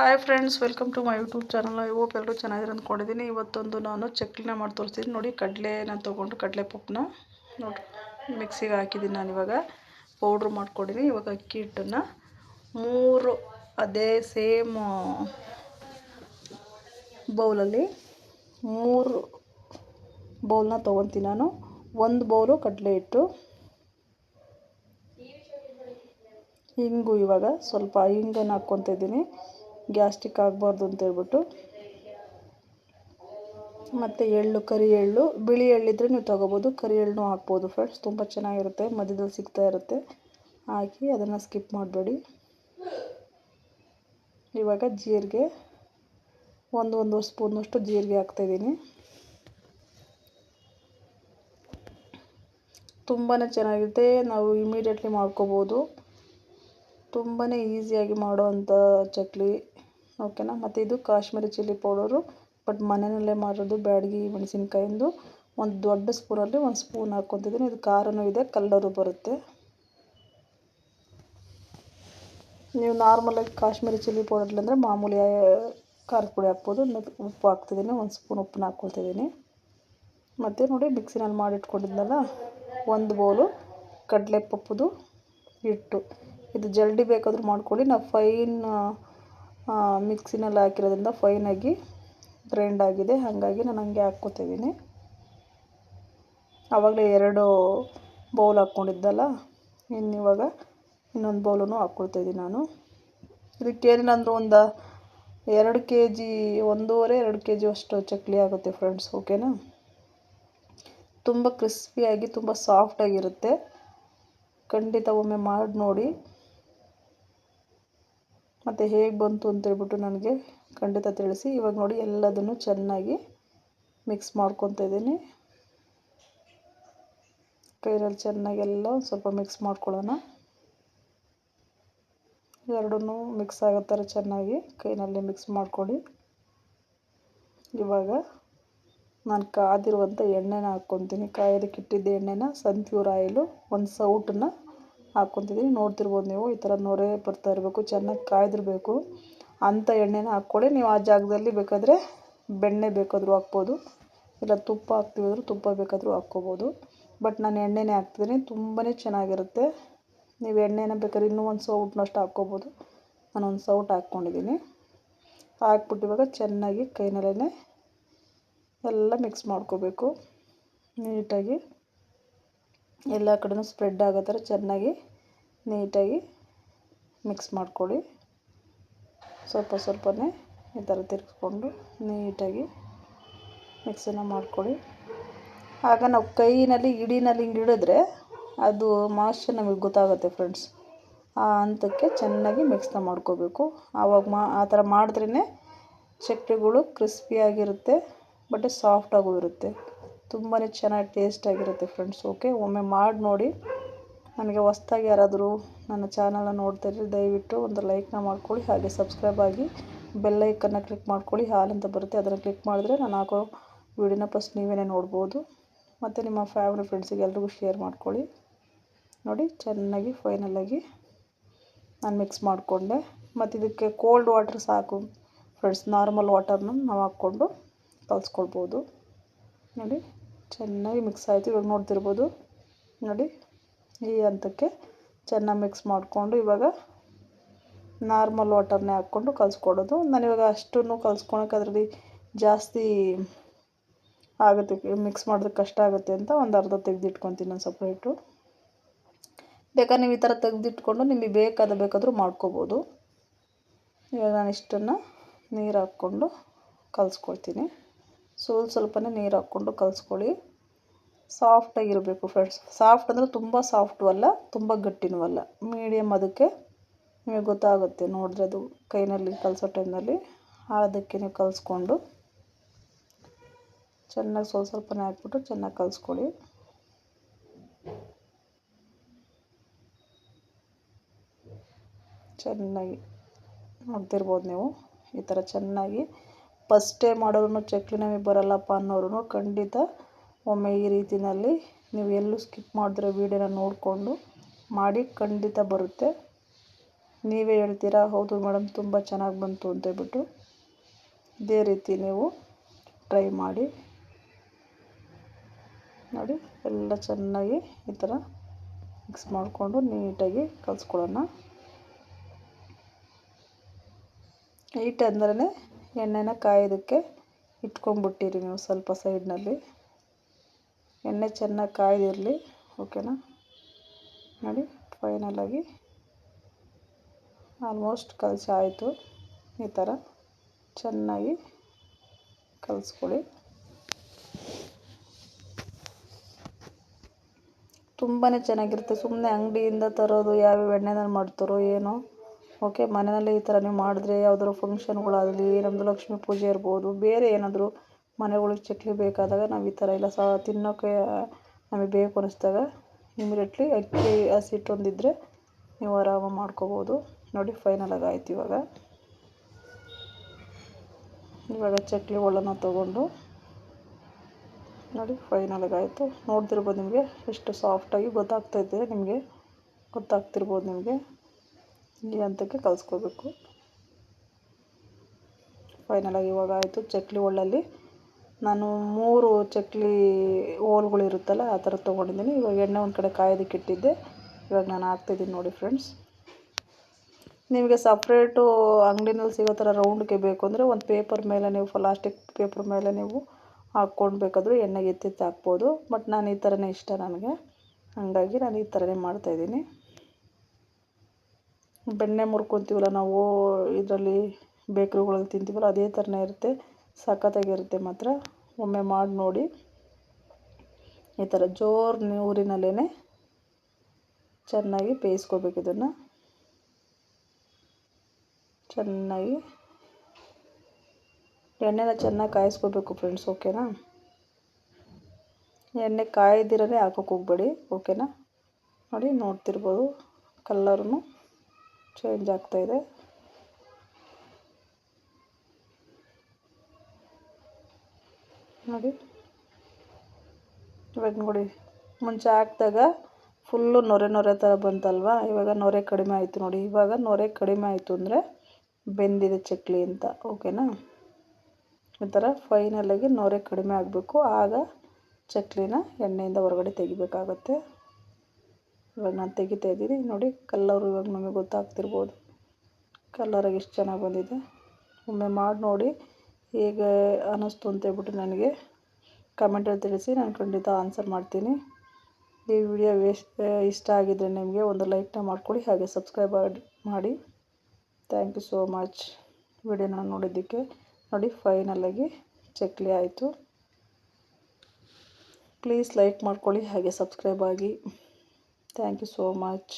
Hi friends welcome to my YouTube channel I hope ಎಲ್ಲರೂ ಚೆನ್ನಾಗಿರೋ ಅಂದ್ಕೊಂಡಿದ್ದೀನಿ. ಇವತ್ತೊಂದು ನಾನು ಚಕ್ಲಿನ ಮಾಡಿ ತೋರಿಸ್ತೀನಿ. ನೋಡಿ, ಕಡಲೆನ ತೊಗೊಂಡು ಕಡಲೆ ಪಪ್ಪನ್ನ ನೋಡಿ ಮಿಕ್ಸಿಗೆ ಹಾಕಿದ್ದೀನಿ ನಾನು ಇವಾಗ. ಪೌಡ್ರ್ ಮಾಡ್ಕೊಂಡಿದ್ದೀನಿ. ಇವಾಗ ಅಕ್ಕಿ ಹಿಟ್ಟನ್ನು ಮೂರು ಅದೇ ಸೇಮ್ ಬೌಲಲ್ಲಿ ಮೂರು ಬೌಲ್ನ ತೊಗೊತೀನಿ ನಾನು. ಒಂದು ಬೌಲು ಕಡಲೆ ಹಿಟ್ಟು. ಹಿಂಗು ಇವಾಗ ಸ್ವಲ್ಪ ಹಿಂಗನ್ನು ಹಾಕ್ಕೊತ ಇದ್ದೀನಿ. ಗ್ಯಾಸ್ಟಿಕ್ ಆಗಬಾರ್ದು ಅಂತೇಳ್ಬಿಟ್ಟು ಮತ್ತು ಎಳ್ಳು, ಕರಿ ಎಳ್ಳು. ಬಿಳಿ ಎಳ್ಳಿದ್ರೆ ನೀವು ತೊಗೋಬೋದು. ಕರಿ ಎಳ್ಳು ಹಾಕ್ಬೋದು ಫ್ರೆಂಡ್ಸ್ ತುಂಬ ಚೆನ್ನಾಗಿರುತ್ತೆ. ಮಧ್ಯದಲ್ಲಿ ಸಿಗ್ತಾ ಇರುತ್ತೆ. ಹಾಕಿ ಅದನ್ನು ಸ್ಕಿಪ್ ಮಾಡಬೇಡಿ. ಇವಾಗ ಜೀರಿಗೆ ಒಂದು ಒಂದು ಸ್ಪೂನಷ್ಟು ಜೀರಿಗೆ ಹಾಕ್ತಾಯಿದ್ದೀನಿ ತುಂಬಾ ಚೆನ್ನಾಗಿರುತ್ತೆ. ನಾವು ಇಮಿಡಿಯೇಟ್ಲಿ ಮಾಡ್ಕೋಬೋದು. ತುಂಬಾ ಈಸಿಯಾಗಿ ಮಾಡೋವಂಥ ಚಕ್ಲಿ. ಓಕೆನಾ? ಮತ್ತು ಇದು ಕಾಶ್ಮೀರಿ ಚಿಲ್ಲಿ ಪೌಡರು, ಬಟ್ ಮನೆಯಲ್ಲೇ ಮಾಡೋದು ಬ್ಯಾಡಗಿ ಮೆಣಸಿನ್ಕಾಯಿಂದು. ಒಂದು ದೊಡ್ಡ ಸ್ಪೂನಲ್ಲಿ ಒಂದು ಸ್ಪೂನ್ ಹಾಕ್ಕೊತಿದ್ದೀನಿ. ಇದು ಖಾರನೂ ಇದೆ, ಕಲ್ಲರು ಬರುತ್ತೆ. ನೀವು ನಾರ್ಮಲಾಗಿ ಕಾಶ್ಮೀರಿ ಚಿಲ್ಲಿ ಪೌಡರ್ ಅಂದರೆ ಮಾಮೂಲಿ ಖಾರದ ಪುಡಿ ಹಾಕ್ಬೋದು. ಉಪ್ಪು ಹಾಕ್ತಿದ್ದೀನಿ, ಒಂದು ಸ್ಪೂನ್ ಉಪ್ಪನ್ನ ಹಾಕ್ಕೊಳ್ತಿದ್ದೀನಿ ಮತ್ತು ನೋಡಿ, ಮಿಕ್ಸಿನಲ್ಲಿ ಮಾಡಿಟ್ಕೊಂಡಿದ್ನಲ್ಲ, ಒಂದು ಬೌಲು ಕಡಲೆ ಪಪ್ಪುದು ಹಿಟ್ಟು. ಇದು ಜಲ್ದಿ ಬೇಕಾದರೂ ಮಾಡ್ಕೊಳ್ಳಿ. ನಾವು ಫೈನ್ ಮಿಕ್ಸಿನಲ್ಲಿ ಹಾಕಿರೋದ್ರಿಂದ ಫೈನಾಗಿ ಗ್ರೈಂಡ್ ಆಗಿದೆ. ಹಾಗಾಗಿ ನಾನು ಹಂಗೆ ಹಾಕ್ಕೋತಿದ್ದೀನಿ ಆವಾಗಲೇ ಎರಡು ಬೌಲ್ ಹಾಕ್ಕೊಂಡಿದ್ದಲ್ಲ ಇನ್ನು ಇವಾಗ ಇನ್ನೊಂದು ಬೌಲನ್ನು ಹಾಕ್ಕೊಳ್ತಾಯಿದ್ದೀನಿ ನಾನು. ಇದಕ್ಕೇನಿಲ್ಲ ಒಂದು ಎರಡು ಕೆ ಜಿ ಒಂದೂವರೆ, ಎರಡು ಕೆ ಜಿ ಅಷ್ಟು ಚಕ್ಲಿ ಆಗುತ್ತೆ ಫ್ರೆಂಡ್ಸ್ ಓಕೆನಾ ತುಂಬ ಕ್ರಿಸ್ಪಿಯಾಗಿ ತುಂಬ ಸಾಫ್ಟಾಗಿರುತ್ತೆ ಖಂಡಿತ ಒಮ್ಮೆ ಮಾಡಿ ನೋಡಿ. ಮತ್ತು ಹೇಗೆ ಬಂತು ಅಂತೇಳ್ಬಿಟ್ಟು ನನಗೆ ಖಂಡಿತ ತಿಳಿಸಿ. ಇವಾಗ ನೋಡಿ ಎಲ್ಲದನ್ನು ಚೆನ್ನಾಗಿ ಮಿಕ್ಸ್ ಮಾಡ್ಕೊತ ಇದ್ದೀನಿ. ಕೈಯಲ್ಲಿ ಚೆನ್ನಾಗೆಲ್ಲ ಸ್ವಲ್ಪ ಮಿಕ್ಸ್ ಮಾಡ್ಕೊಳ್ಳೋಣ. ಎರಡೂ ಮಿಕ್ಸ್ ಆಗೋ ಥರ ಚೆನ್ನಾಗಿ ಕೈನಲ್ಲಿ ಮಿಕ್ಸ್ ಮಾಡ್ಕೊಳ್ಳಿ. ಇವಾಗ ನಾನು ಕಾದಿರುವಂಥ ಎಣ್ಣೆನ ಹಾಕ್ಕೊತೀನಿ. ಕಾಯೋದಕ್ಕೆ ಇಟ್ಟಿದ್ದ ಎಣ್ಣೆನ ಸನ್ಫ್ಯೂರ್ ಆಯಿಲು, ಒಂದು ಸೌಟನ್ನ ಹಾಕ್ಕೊತಿದ್ದೀನಿ ನೋಡ್ತಿರ್ಬೋದು ನೀವು, ಈ ಥರ ನೊರೆ ಬರ್ತಾ ಇರಬೇಕು, ಚೆನ್ನಾಗಿ ಕಾಯ್ದಿರಬೇಕು. ಅಂಥ ಎಣ್ಣೆನ ಹಾಕ್ಕೊಳ್ಳಿ. ನೀವು ಆ ಜಾಗದಲ್ಲಿ ಬೇಕಾದರೆ ಬೆಣ್ಣೆ ಬೇಕಾದರೂ ಹಾಕ್ಬೋದು. ಇಲ್ಲ ತುಪ್ಪ ಹಾಕ್ತೀವಿ ತುಪ್ಪ ಬೇಕಾದರೂ ಹಾಕ್ಕೋಬೋದು. ಬಟ್ ನಾನು ಎಣ್ಣೆನೇ ಹಾಕ್ತಿದ್ದೀನಿ ತುಂಬಾ ಚೆನ್ನಾಗಿರುತ್ತೆ. ನೀವು ಎಣ್ಣೆನ ಬೇಕಾದ್ರೆ ಇನ್ನೂ ಒಂದು ಸೌಟ್ನಷ್ಟು ಹಾಕ್ಕೋಬೋದು. ನಾನು ಒಂದು ಸೌಟ್ ಹಾಕ್ಕೊಂಡಿದ್ದೀನಿ ಹಾಕ್ಬಿಟ್ಟು ಇವಾಗ ಚೆನ್ನಾಗಿ ಕೈನಲ್ಲೇ ಎಲ್ಲ ಮಿಕ್ಸ್ ಮಾಡ್ಕೋಬೇಕು. ನೀಟಾಗಿ. ಎಲ್ಲ ಕಡೆಯೂ ಸ್ಪ್ರೆಡ್ ಆಗೋ ಥರ ಚೆನ್ನಾಗಿ ನೀಟಾಗಿ ಮಿಕ್ಸ್ ಮಾಡ್ಕೊಳ್ಳಿ. ಸ್ವಲ್ಪ ಸ್ವಲ್ಪನೇ ಈ ಥರ ತಿರುಗಿಸ್ಕೊಂಡು ನೀಟಾಗಿ ಮಿಕ್ಸನ್ನು ಮಾಡ್ಕೊಳ್ಳಿ. ಆಗ ನಾವು ಕೈನಲ್ಲಿ ಹಿಡಿನಲ್ಲಿ ಹಿಂಗೆ ಹಿಡಿದ್ರೆ ಅದು ಮಾಶ್ಚರ್ ನಮಗೆ ಗೊತ್ತಾಗುತ್ತೆ ಫ್ರೆಂಡ್ಸ್ ಆ ಹಂತಕ್ಕೆ ಚೆನ್ನಾಗಿ ಮಿಕ್ಸ್ನ ಮಾಡ್ಕೋಬೇಕು. ಆವಾಗ ಮಾ, ಆ ಥರ ಮಾಡಿದ್ರೇ ಚಕ್ಲಿಗಳು ಕ್ರಿಸ್ಪಿಯಾಗಿರುತ್ತೆ ಬಟ್ ಸಾಫ್ಟಾಗೂ ಇರುತ್ತೆ. ತುಂಬಾ ಚೆನ್ನಾಗಿ ಟೇಸ್ಟಾಗಿರುತ್ತೆ ಫ್ರೆಂಡ್ಸ್ ಓಕೆ ಒಮ್ಮೆ ಮಾಡಿ ನೋಡಿ. ನನಗೆ ಹೊಸ್ದಾಗಿ ಯಾರಾದರೂ ನನ್ನ ಚಾನಲ್ನ ನೋಡ್ತಾಯಿದ್ರೆ ದಯವಿಟ್ಟು ಒಂದು ಲೈಕ್ನ ಮಾಡ್ಕೊಳ್ಳಿ, ಹಾಗೆ ಸಬ್ಸ್ಕ್ರೈಬ್ ಆಗಿ ಬೆಲ್ಲೈಕನ್ನು ಕ್ಲಿಕ್ ಮಾಡ್ಕೊಳ್ಳಿ, ಹಾಲು ಅಂತ ಬರುತ್ತೆ, ಅದನ್ನು ಕ್ಲಿಕ್ ಮಾಡಿದ್ರೆ ನಾನು ಹಾಕೋ ವೀಡಿಯೋನ ಫಸ್ಟ್ ನೀವೇ ನೋಡ್ಬೋದು. ಮತ್ತು ನಿಮ್ಮ ಫ್ಯಾಮಿಲಿ ಫ್ರೆಂಡ್ಸಿಗೆ ಎಲ್ರಿಗೂ ಶೇರ್ ಮಾಡ್ಕೊಳ್ಳಿ. ನೋಡಿ, ಚೆನ್ನಾಗಿ ಫೈನಲಾಗಿ ನಾನು ಮಿಕ್ಸ್ ಮಾಡಿಕೊಂಡೆ. ಮತ್ತು ಇದಕ್ಕೆ ಕೋಲ್ಡ್ ವಾಟರ್ ಸಾಕು ಫ್ರೆಂಡ್ಸ್ ನಾರ್ಮಲ್ ವಾಟರ್ನ ನಾವು ಹಾಕ್ಕೊಂಡು ಕಲಿಸ್ಕೊಳ್ಬೋದು. ನೋಡಿ. ಚೆನ್ನಾಗಿ ಮಿಕ್ಸ್ ಆಯಿತು. ಇವಾಗ ನೋಡ್ತಿರ್ಬೋದು. ನೋಡಿ, ಈ ಹಂತಕ್ಕೆ ಚೆನ್ನಾಗಿ ಮಿಕ್ಸ್ ಮಾಡಿಕೊಂಡು ಇವಾಗ ನಾರ್ಮಲ್ ವಾಟರ್ನೇ ಹಾಕ್ಕೊಂಡು ಕಲಿಸ್ಕೊಡೋದು. ನಾನಿವಾಗ ಅಷ್ಟನ್ನು ಕಲ್ಸ್ಕೊಳಕ್ಕೆ ಅದರಲ್ಲಿ ಜಾಸ್ತಿ ಆಗುತ್ತೆ, ಮಿಕ್ಸ್ ಮಾಡೋದಕ್ಕೆ ಕಷ್ಟ ಆಗುತ್ತೆ ಅಂತ ಒಂದು ಅರ್ಧ ತೆಗೆದಿಟ್ಕೊತೀನಿ ನಾನು ಸಪ್ರೇಟು. ಬೇಕಾದ್ರೆ ನೀವು ಈ ಥರ ತೆಗೆದಿಟ್ಕೊಂಡು ನಿಮಗೆ ಬೇಕಾದ ಬೇಕಾದರೂ ಮಾಡ್ಕೋಬೋದು. ಇವಾಗ ನಾನು ಇಷ್ಟನ್ನು ನೀರು ಹಾಕ್ಕೊಂಡು ಕಲಿಸ್ಕೊಳ್ತೀನಿ. ಸ್ವಲ್ಪ ಸ್ವಲ್ಪನೇ ನೀರು ಹಾಕ್ಕೊಂಡು ಕಲಿಸ್ಕೊಳ್ಳಿ. ಸಾಫ್ಟಾಗಿರಬೇಕು ಫ್ರೆಂಡ್ಸ್ ಸಾಫ್ಟ್ ಅಂದರೆ ತುಂಬ ಸಾಫ್ಟು ಅಲ್ಲ ತುಂಬ ಗಟ್ಟಿನೂ ಅಲ್ಲ ಮೀಡಿಯಮ್ ಅದಕ್ಕೆ ನಿಮಗೆ ಗೊತ್ತಾಗುತ್ತೆ. ನೋಡಿದ್ರೆ ಅದು ಕೈನಲ್ಲಿ ಕಲಸೋ ಟೈಮ್ನಲ್ಲಿ ಅದಕ್ಕೆ ನೀವು ಕಲಿಸ್ಕೊಂಡು ಚೆನ್ನಾಗಿ ಸ್ವಲ್ಪ ಸ್ವಲ್ಪನೇ ಹಾಕ್ಬಿಟ್ಟು ಚೆನ್ನಾಗಿ ಕಲಿಸ್ಕೊಳ್ಳಿ. ಚೆನ್ನಾಗಿ ನೋಡ್ತಿರ್ಬೋದು ನೀವು. ಈ ಥರ ಚೆನ್ನಾಗಿ ಫಸ್ಟೇ ಮಾಡೋರು ಚಕ್ಲಿ ನಮಗೆ ಬರಲ್ಲಪ್ಪ ಅನ್ನೋರು ಖಂಡಿತ ಒಮ್ಮೆ ಈ ರೀತಿಯಲ್ಲಿ ನೀವು ಎಲ್ಲೂ ಸ್ಕಿಪ್ ಮಾಡಿದ್ರೆ ವೀಡಿಯೋನ ನೋಡಿಕೊಂಡು ಮಾಡಿ ಖಂಡಿತ ಬರುತ್ತೆ. ನೀವೇ ಹೇಳ್ತೀರಾ, ಹೌದು ಮೇಡಮ್ ತುಂಬ ಚೆನ್ನಾಗಿ ಬಂತು ಅಂತೇಳ್ಬಿಟ್ಟು ಇದೇ ರೀತಿ ನೀವು ಟ್ರೈ ಮಾಡಿ. ನೋಡಿ, ಎಲ್ಲ ಚೆನ್ನಾಗಿ ಈ ಥರ ಮಿಕ್ಸ್ ಮಾಡಿಕೊಂಡು ನೀಟಾಗಿ ಕಲಿಸ್ಕೊಳ್ಳೋಣ. ಹೀಟ್ ಅಂದ್ರೆ ಎಣ್ಣೆನ ಕಾಯೋದಕ್ಕೆ ಇಟ್ಕೊಂಡ್ಬಿಟ್ಟಿರಿ ನೀವು ಸ್ವಲ್ಪ ಸೈಡ್ನಲ್ಲಿ. ಎಣ್ಣೆ ಚೆನ್ನಾಗಿ ಕಾಯ್ದಿರಲಿ ಓಕೆನಾ ನೋಡಿ ಫೈನಲಾಗಿ ಆಲ್ಮೋಸ್ಟ್ ಕಲಸಿ ಆಯಿತು ಈ ಥರ ಚೆನ್ನಾಗಿ ಕಲಿಸ್ಕೊಳ್ಳಿ. ತುಂಬಾ ಚೆನ್ನಾಗಿರುತ್ತೆ. ಸುಮ್ಮನೆ ಅಂಗಡಿಯಿಂದ ತರೋದು, ಯಾವ್ಯಾವ ಎಣ್ಣೆನಲ್ಲಿ ಮಾಡ್ತಾರೋ ಏನೋ. ಓಕೆ ಮನೆಯಲ್ಲೇ ಈ ಥರ ನೀವು ಮಾಡಿದ್ರೆ ಯಾವ್ದಾದ್ರು ಫಂಕ್ಷನ್ಗಳಾಗಲಿ ನಮ್ಮದು ಲಕ್ಷ್ಮಿ ಪೂಜೆ ಇರ್ಬೋದು, ಬೇರೆ ಏನಾದರೂ ಮನೆಗಳಿಗೆ ಚಕ್ಲಿ ಬೇಕಾದಾಗ ನಾವು ಈ ಥರ ಎಲ್ಲ ಸಹ ತಿನ್ನೋಕ್ಕೆ ನಮಗೆ ಬೇಕು ಅನ್ನಿಸ್ದಾಗ ಇಮಿಡಿಯೆಟ್ಲಿ ಅಕ್ಕಿ ಹಸಿಟ್ಟೊಂದಿದ್ರೆ ನೀವು ಆರಾಮಾಗಿ ಮಾಡ್ಕೋಬೋದು. ನೋಡಿ ಫೈನಲಾಗಿ ಆಯ್ತು ಇವಾಗ. ಇವಾಗ ಚಕ್ಲಿ ಒಳ್ಳನ್ನು ತೊಗೊಂಡು ನೋಡಿ ಫೈನಲಾಗಿ ಆಯಿತು. ನೋಡ್ತಿರ್ಬೋದು ನಿಮಗೆ ಎಷ್ಟು ಸಾಫ್ಟಾಗಿ ಗೊತ್ತಾಗ್ತೈತೆ ನಿಮಗೆ ಗೊತ್ತಾಗ್ತಿರ್ಬೋದು ನಿಮಗೆ. ಈ ಹಂತಕ್ಕೆ ಕಲಿಸ್ಕೋಬೇಕು. ಫೈನಲಾಗಿ ಇವಾಗ ಆಯಿತು ಚಕ್ಲಿ ಹೋಳಲ್ಲಿ. ನಾನು ಮೂರು ಚಕ್ಲಿ ಹೋಲ್ಗಳಿರುತ್ತಲ್ಲ ಆ ಥರ ತೊಗೊಂಡಿದ್ದೀನಿ. ಇವಾಗ ಎಣ್ಣೆ ಒಂದು ಕಡೆ ಕಾಯೋದಕ್ಕೆ ಇಟ್ಟಿದ್ದೆ. ಇವಾಗ ನಾನು ಹಾಕ್ತಿದ್ದೀನಿ ನೋಡಿ ಫ್ರೆಂಡ್ಸ್ ನಿಮಗೆ ಸಪ್ರೇಟು ಅಂಗಡಿನಲ್ಲಿ ಸಿಗೋ ಥರ ರೌಂಡ್ಗೆ ಬೇಕು ಅಂದರೆ ಒಂದು ಪೇಪರ್ ಮೇಲೆ ನೀವು ಪ್ಲಾಸ್ಟಿಕ್ ಪೇಪರ್ ಮೇಲೆ ನೀವು ಹಾಕ್ಕೊಂಡು ಬೇಕಾದರೂ ಎಣ್ಣೆಗೆ ಎತ್ತಿತ್ತು ಹಾಕ್ಬೋದು. ಬಟ್ ನಾನು ಈ ಥರನೇ ಇಷ್ಟ ನನಗೆ. ಹಾಗಾಗಿ ನಾನು ಈ ಥರನೇ ಮಾಡ್ತಾಯಿದ್ದೀನಿ ಬೆಣ್ಣೆ ಮುರ್ಕೊತೀವಲ್ಲ ನಾವು, ಇದರಲ್ಲಿ ಬೇಕ್ರಿಗಳಲ್ಲಿ ತಿಂತೀವಲ್ಲ, ಅದೇ ಥರನೇ ಇರುತ್ತೆ. ಸಖತ್ತಾಗಿರುತ್ತೆ ಮಾತ್ರ. ಒಮ್ಮೆ ಮಾಡಿ ನೋಡಿ. ಈ ಥರ ಜೋರು ನೀರಿನಲ್ಲೇ ಚೆನ್ನಾಗಿ ಬೇಯಿಸ್ಕೋಬೇಕು ಇದನ್ನು. ಚೆನ್ನಾಗಿ. ಎಣ್ಣೆನ ಚೆನ್ನಾಗಿ ಕಾಯಿಸ್ಕೋಬೇಕು ಫ್ರೆಂಡ್ಸ್, ಓಕೆನಾ? ಎಣ್ಣೆ ಕಾಯ್ದಿರೇ ಹಾಕೋಕೆ ಹೋಗ್ಬೇಡಿ, ಓಕೆನಾ? ನೋಡಿ, ನೋಡ್ತಿರ್ಬೋದು ಕಲ್ಲರೂ ಚೇಂಜ್ ಇದೆ. ನೋಡಿ. ಇವಾಗ ನೋಡಿ, ಮುಂಚೆ ಹಾಕಿದಾಗ ಫುಲ್ಲು ನೊರೆ ನೊರೆ ಥರ ಬಂತಲ್ವಾ? ಇವಾಗ ನೊರೆ ಕಡಿಮೆ ಆಯಿತು ನೋಡಿ. ಇವಾಗ ನೊರೆ ಕಡಿಮೆ ಆಯಿತು ಅಂದರೆ ಬೆಂದಿದೆ ಚಕ್ಲಿ ಅಂತ, ಓಕೆನಾ? ಈ ಥರ ಫೈನಲಾಗಿ ನೊರೆ ಕಡಿಮೆ ಆಗಬೇಕು. ಆಗ ಚಕ್ಲಿನ ಎಣ್ಣೆಯಿಂದ ಹೊರಗಡೆ ತೆಗಿಬೇಕಾಗತ್ತೆ. ಇವಾಗ ನಾನು ತೆಗಿತಾ ಇದ್ದೀನಿ. ನೋಡಿ, ಕಲ್ಲರು ಇವಾಗ ನಮಗೆ ಗೊತ್ತಾಗ್ತಿರ್ಬೋದು. ಕಲ್ಲರಾಗಿ ಎಷ್ಟು ಚೆನ್ನಾಗಿ ಬಂದಿದೆ. ಒಮ್ಮೆ ಮಾಡಿ ನೋಡಿ, ಹೇಗೆ ಅನ್ನಿಸ್ತು ಅಂತೇಳ್ಬಿಟ್ಟು ನನಗೆ ಕಮೆಂಟಲ್ಲಿ ತಿಳಿಸಿ, ನಾನು ಖಂಡಿತ ಆನ್ಸರ್ ಮಾಡ್ತೀನಿ. ಈ ವಿಡಿಯೋ ವೇಸ್ಟ್ ಇಷ್ಟ ಆಗಿದ್ದರೆ ನಿಮಗೆ ಒಂದು ಲೈಕ್ನ ಮಾಡ್ಕೊಡಿ, ಹಾಗೆ ಸಬ್ಸ್ಕ್ರೈಬ್ ಮಾಡಿ. ಥ್ಯಾಂಕ್ ಯು ಸೋ ಮಚ್ ವಿಡಿಯೋನ ನೋಡಿದ್ದಕ್ಕೆ ನೋಡಿ ಫೈನಲಾಗಿ ಚಕ್ಲಿ ಆಯಿತು. ಪ್ಲೀಸ್ ಲೈಕ್ ಮಾಡ್ಕೊಳ್ಳಿ ಹಾಗೆ ಸಬ್ಸ್ಕ್ರೈಬ್ ಆಗಿ. Thank you so much